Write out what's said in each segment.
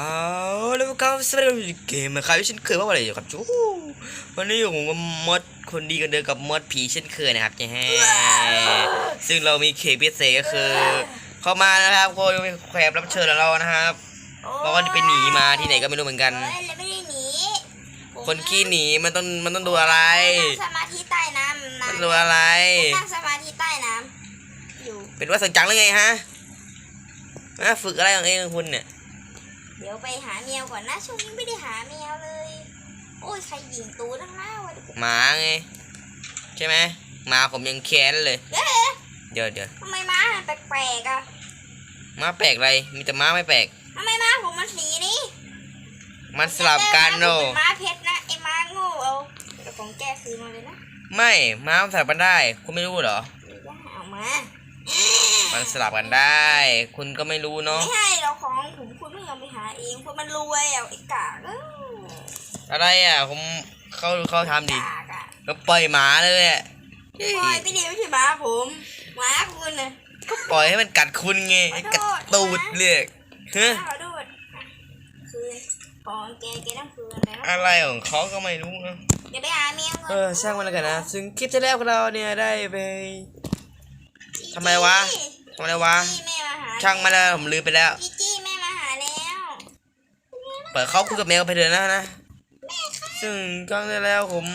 เอาแล้วก็สวัสดีเกมนะครับเช่นเคยว่าอะไรอยู่ครับจูวันนี้ผมกับมดคนดีกันเดินกับมดผีเช่นเคยนะครับแฮซึ่งเรามีเคพิเศษก็คือ เข้ามานะครับคนมีแขกรับเชิญของเรานะครับบอกว่าไปหนีมาที่ไหนก็ไม่รู้เหมือนกันเฮ้ยแล้วไม่ได้หนีผมคนขี้หนีมันต้องมันต้องดูอะไรนั่งสมาธิใต้น้ำมันนานดูอะไรนั่งสมาธิใต้น้ำอยู่เป็นว่าสังจังหรือไงฮะมาฝึกอะไรของเองของคุณเนี่ย เดี๋ยวไปหาแมวก่อนนะ ช่วงนี้ไม่ได้หาแมวเลย โอ้ยใครยิงตูตั้งหน้าวะหมาไงใช่ไหมหมาผมยังแค้นเลยเอ๊ะเดี๋ยวเดี๋ยวทำไมม้ามันแปลกๆอะม้าแปลกอะไร มีแต่ม้าไม่แปลกทำไมม้าผมมันสีนี้มันสลับกันโนผมเป็นม้าเพชรนะไอ้ม้าโง่เอาแต่ของแกซื้อมาเลยนะไม่ม้ามันสลับกันได้ คุณไม่รู้เหรอเดี๋ยวจะหาเอามามันสลับกันได้ คุณก็ไม่รู้เนาะไม่ให้เราของผม เองเพราะมันรวยอะไอ้กากเอออะไรอะ ผมเขาเขาทำดิกากอะก็ปล่อยหมาเลยแหละปล่อยไปเดียวไม่ใช่หมาผมหมาคุณนะก็ปล่อยให้มันกัดคุณไงให้กัดตูดเรียกฮะขอดูดคืนของแกแกต้องคืนแล้วอะไรของเขาก็ไม่รู้นะเดี๋ยวไปหาเมียก่อน เออช่างมันแล้วกันนะ ซึ่งคลิปที่แล้วของเราเนี่ยได้ไป ทำไมวะ ทำอะไรวะ จี้แม่มาหาช่างมาแล้วผมลืมไปแล้ว จี้จี้แม่มาหาแล้ว เปิดเขาคุยกับแมวไปเถอะนะนะ ซึ่งครั้งที่แล้วผม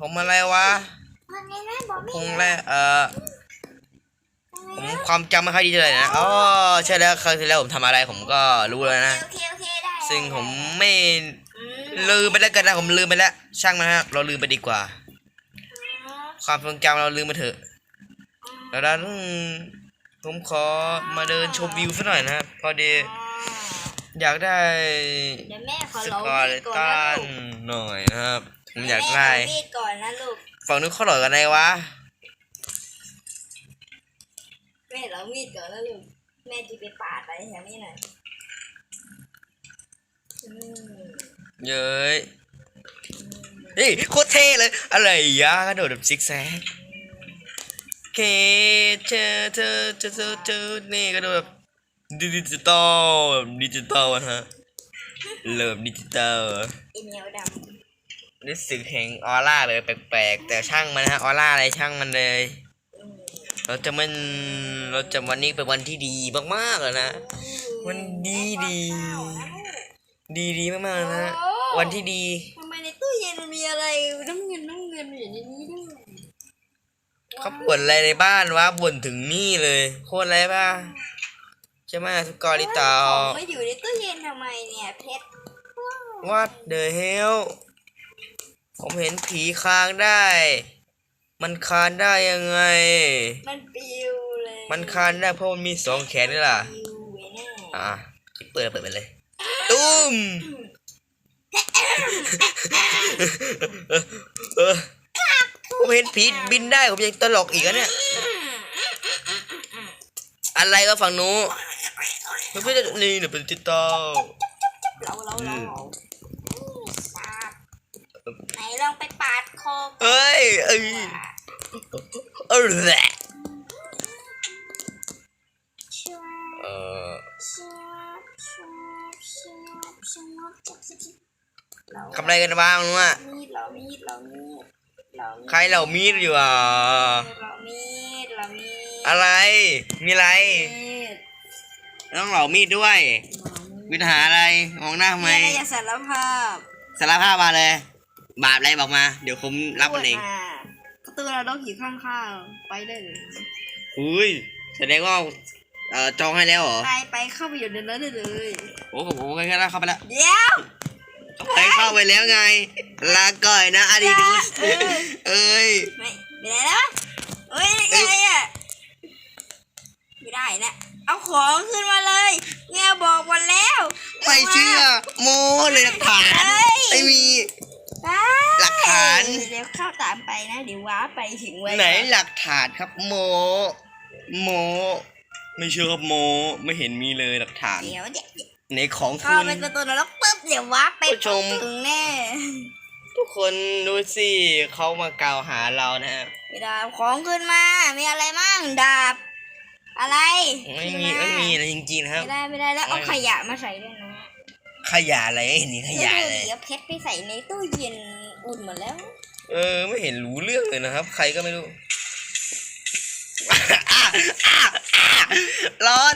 ผมอะไรวะมันไงนะบอกไม่คงแรกเออผมความจำไม่ค่อยดีเท่าไหร่นะ อ๋อใช่แล้วครั้งที่แล้วผมทำอะไรผมก็รู้แล้วนะโอเคโอเคได้ซึ่งผมไม่อืมลืมไปแล้วกันนะผมลืมไปแล้ว ช่างมันฮะเราลืมไปดีกว่า ความทรงจำเราลืมไปเถอะแล้วนั้นผมขอมาเดินชมวิวสักหน่อยนะพอดี อ๋ออยากได้เดี๋ยวแม่ขอสลองกอร์เลมีดก่อนตันะนลูกหน่อยนะครับ ผมอยากได้แม่ขอมีดก่อนนะลูกฝั่งนู้นเขาหล่อกันไงวะ แม่เรามีดก่อนนะลูกแม่จะไปปาดอะไรแถวนี้หน่อยอืมเย้ยเฮ้ยโคตรเท่เลย อะไรยะกระโดดแบบซิกแซกเคเจอเธอเจอเธอเจอนี่กระโดดแบบ ดิจิตอลแบบดิจิตอลอะฮะเริ่มดิจิตอลไอเหนียวดรู้สึกแห่งออร่าเลยแปลกๆ แต่ช่างมันนะฮะออร่าอะไรช่างมันเลยำอืมเราจะมันเราจะวันนี้เป็นวันที่ดีมากๆเลยนะมันดีดีดีดีมากๆเลยนะวันที่ดีทำไมในตู้เย็นมันมีอะไรน้ำเงินน้ำเงินอยู่ในนี้ด้วยเขาบ่นอะไรในบ้านวะบ่นถึงนี่เลย โคตรอะไรป่ะ ใช่ไหมสกอริตาของมาอยู่ในตู้เย็นทำไมเนี่ยเพชร What the hell ผมเห็นผีคางได้ มันคานได้ยังไง มันปิวเลย มันคานได้เพราะมันมีสองแขนนี่ล่ะปิวเว้ยแน่อะเปิดเปิดไปเลย ตุ้มเออผมเห็นผีบินได้ผมยังตลกอีกอะเนี่ย อะไรก็ฝั่งนู้น มันไม่ได้นี่เนี่ยเป็นติตอเราเราเราสาบไหนลองไปปาดคอเอ้ยเอ้ยเออแหละชัวเออชัวชัวชัวชัวจับสิบเราทำอะไรกันบ้างนู้นอะมีดเรามีดเรามีดเรามีดใครเหล่ามีดอยู่อะเรามีดเรามีดอะไร มีอะไรมีด ต้องเหล่ามีดด้วยมีปัญหาอะไรมองหน้าทำไมมีอะไรจะสารภาพ สารภาพมาเลย บาปอะไรบอกมา เดี๋ยวผมรับมันเองพูดมาประตูเราต้องขี่ข้างๆไปได้เลยอุ้ยแสดงว่าเอ่อจองให้แล้วเหรอไปไปเข้าไปอยู่ในนั้นได้เลยโอ้ผมผมแค่เข้าไปแล้วเดี๋ยวไปเข้าไปแล้วไงลาก่อยนะอาดิดูสเออเอ้ยไม่เดี๋ยวนะเฮ้ยอะไรอะไม่ได้นะ เอาของขึ้นมาเลยแม่บอกหมดแล้วไม่เชื่อ โมเลยหลักฐานเฮ้ยไม่มีได้หลักฐาน เดี๋ยวเข้าตามไปนะเดี๋ยวว้าไปถึงไว้ไหนหลักฐานครับโม โม ไม่เชื่อครับโม ไม่เห็นมีเลยหลักฐาน เดี๋ยวเดี๋ยวในของเข้าคุณไปประตูนรกปุ๊บเดี๋ยวว้าไปผู้ชม ถึงแน่ทุกคนดูสิเขามากล่าวหาเรานะฮะ ไม่ได้เอาของขึ้นมามีอะไรมั่งดาบ อะไรไม่มีไม่มีอะไรจริงๆนะครับ ไม่ได้ไม่ได้แล้วเอาขยะมาใส่ด้วยนะขยะอะไรเห็นนี่ขยะแล้วเลเดี๋ยยวเพชรไปใส่ในตู้เย็นอุ่นหมดแล้ว เออ ไม่เห็นรู้เรื่องเลยนะครับ ใครก็ไม่รู้อะอะอะร้อน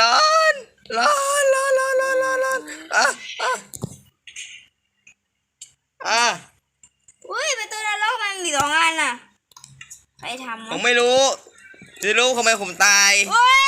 ร้อนร้อนร้อนร้อนร้อนร้อนร้อนอะอะอะอุ้ยประตูนรกมันมีสองอันน่ะใครทำผมวะไม่รู้ จะรู้ทำไมผมตายโอ้ย